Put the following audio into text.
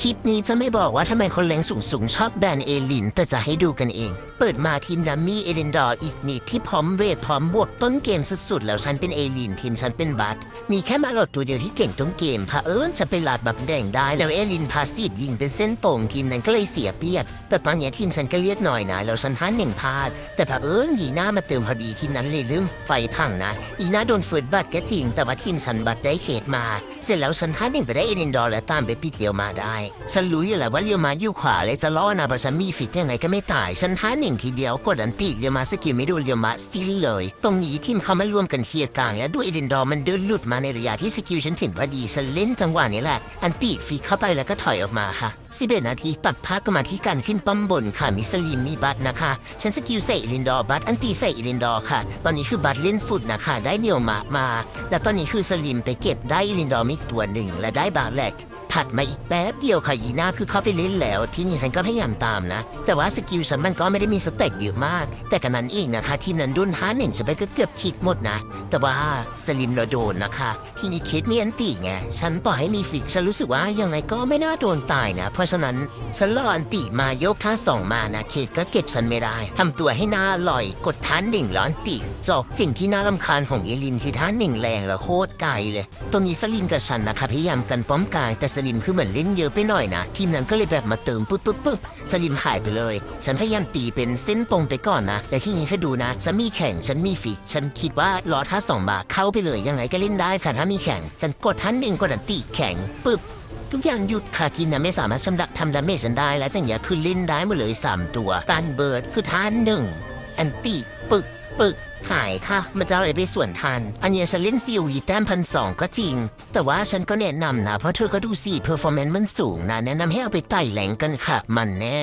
คลิปนี้จะไม่บอกว่าทำไมคนแรงสูงสูงๆชอบแบนเอลิน แต่จะให้ดูกันเอง เปิดมาทีมดัมมี่เอเลนดอร์อีกนิดที่พร้อมเวทพร้อมบวกต้นเกมสุดๆ แล้วฉันเป็นเอลินทีมฉันเป็นบัตมีแค่มาหลอดตัวเดียวที่เก่งต้นเกมพะเอิญจะไปลาดแบบแดงได้ แล้วเอลินพาสติดยิงเป็นเส้นตรงทีมนั้นก็เลยเสียเปรียบ แต่ตอนนี้ทีมฉันก็เลียดหน่อยนะแล้วฉันห้าหนึ่งพลาด แต่พะเอิญยีน่ามาเติมพอดีทีมนั้นเลยเริ่มไฟพังนะอีน่าโดนฟืดบัตก็จริง แต่ว่าทีมฉันบัตได้เขตมา เสร็จแล้วฉันห้าหนึ่งไปได้เอลินดอร์และตามไปปิดเลียวมาได้ ฉันรู้อยู่และว่าเลียวมาอยู่ขวาเลยจะล่อนะเพราะฉันมีฟิตยังไงก็ไม่ตายฉันห้าหนึ่งทีเดียวกดอันติเลียวมาสกิลไม่ดนเลียวมาสติลเลย ตรงนี้ทีมเขามารวมกันเคียร์กลางและด้วยเอลินดอร์มันเดินหลุดมาในระยะที่สกิลฉันถึงพอดีฉันเล่นจังหวะนี้แหละ อันติฟีเข้าไปแล้วก็ถอยออกมาค่ะสิบเอ็ดนาทีปัดพาดก็มาที่การขึ้นป้อมบนค่ะมิสลิมมีบัตรนะคะฉันสกิลใส่เอลินดอร์บัตอันตีใส่เอลินดอร์ค่ะ ตอนนี้คือบัตรเล่นฟุตนะคะได้เนียวมามา และตอนนี้คือสลิมไปเก็บได้เอลินดอร์มิกตัวหนึ่งและได้บาร์แลก ถัดมาอีกแป๊บเดียวค่ะยีน่าคือเข้าไปเล่นแล้ว ที่นี่ฉันก็พยายามตามนะ แต่ว่าสกิลฉันมันก็ไม่ได้มีสเต็กเยอะมาก แต่กันนั้นเองนะคะ ทีมนั้นดุนห้าหนึ่งฉันไปก็เกือบคิดหมดนะ แต่ว่าสลิมเราโดนนะคะ ที่นี่คิดมีอันตีไงฉันปล่อยให้มีฟิกฉันรู้สึกว่ายังไงก็ไม่น่าโดนตายนะ เพราะฉะนั้นฉันรออันตีมายกท่าสองมานะเคดก็เก็บฉันไม่ได้ทำตัวให้หน้าลอย กดท่านหนึ่งแล้อนตีจบสิ่งที่น่ารำคาญของเอลินคือท่านหนึ่งแรงแล้วโคตรไกลเลยตรงนี้สลิมกับฉันนะคะพยายามกันป้อมกางแต่สลิมคือเหมือนเล่นเยอะไปหน่อยนะ ทีมนั้นก็เลยแบบมาเติมปุ๊บปุ๊บปุ๊บสลิมหายไปเลย ฉันพยายามตีเป็นเส้นตรงไปก่อนนะ แต่ที่นี้ให้ดูนะฉันมีแข่งฉันมีฟิกฉันคิดว่ารอท่าสองบาทเข้าไปเลยยังไงก็เล่นได้ค่ะถ้ามีแข่งฉันกดท่านหนึ่งกดอันตีแข่งปุ๊บทุกอย่างหยุดค่ะกินนะไม่สามารถชำระทำดาเมจฉันได้แล้วแต่อย่างคือเล่นได้หมดเลยสามตัวปันเบิร์ดคือท่านหนึ่ง อนตี้ปึกปึกหายค่ะ มันจะอาอะไรไปส่วนทัน อันเนี้ยฉันเล่นซีวีแต้มพันสองก็จริง แต่ว่าฉันก็แนะนำนะ เพราะเธอก็ดูสิเพอร์ฟอร์แมนซ์มันสูงนะ แนะนำให้เอาไปไต่แหลงกันค่ะ มันแน่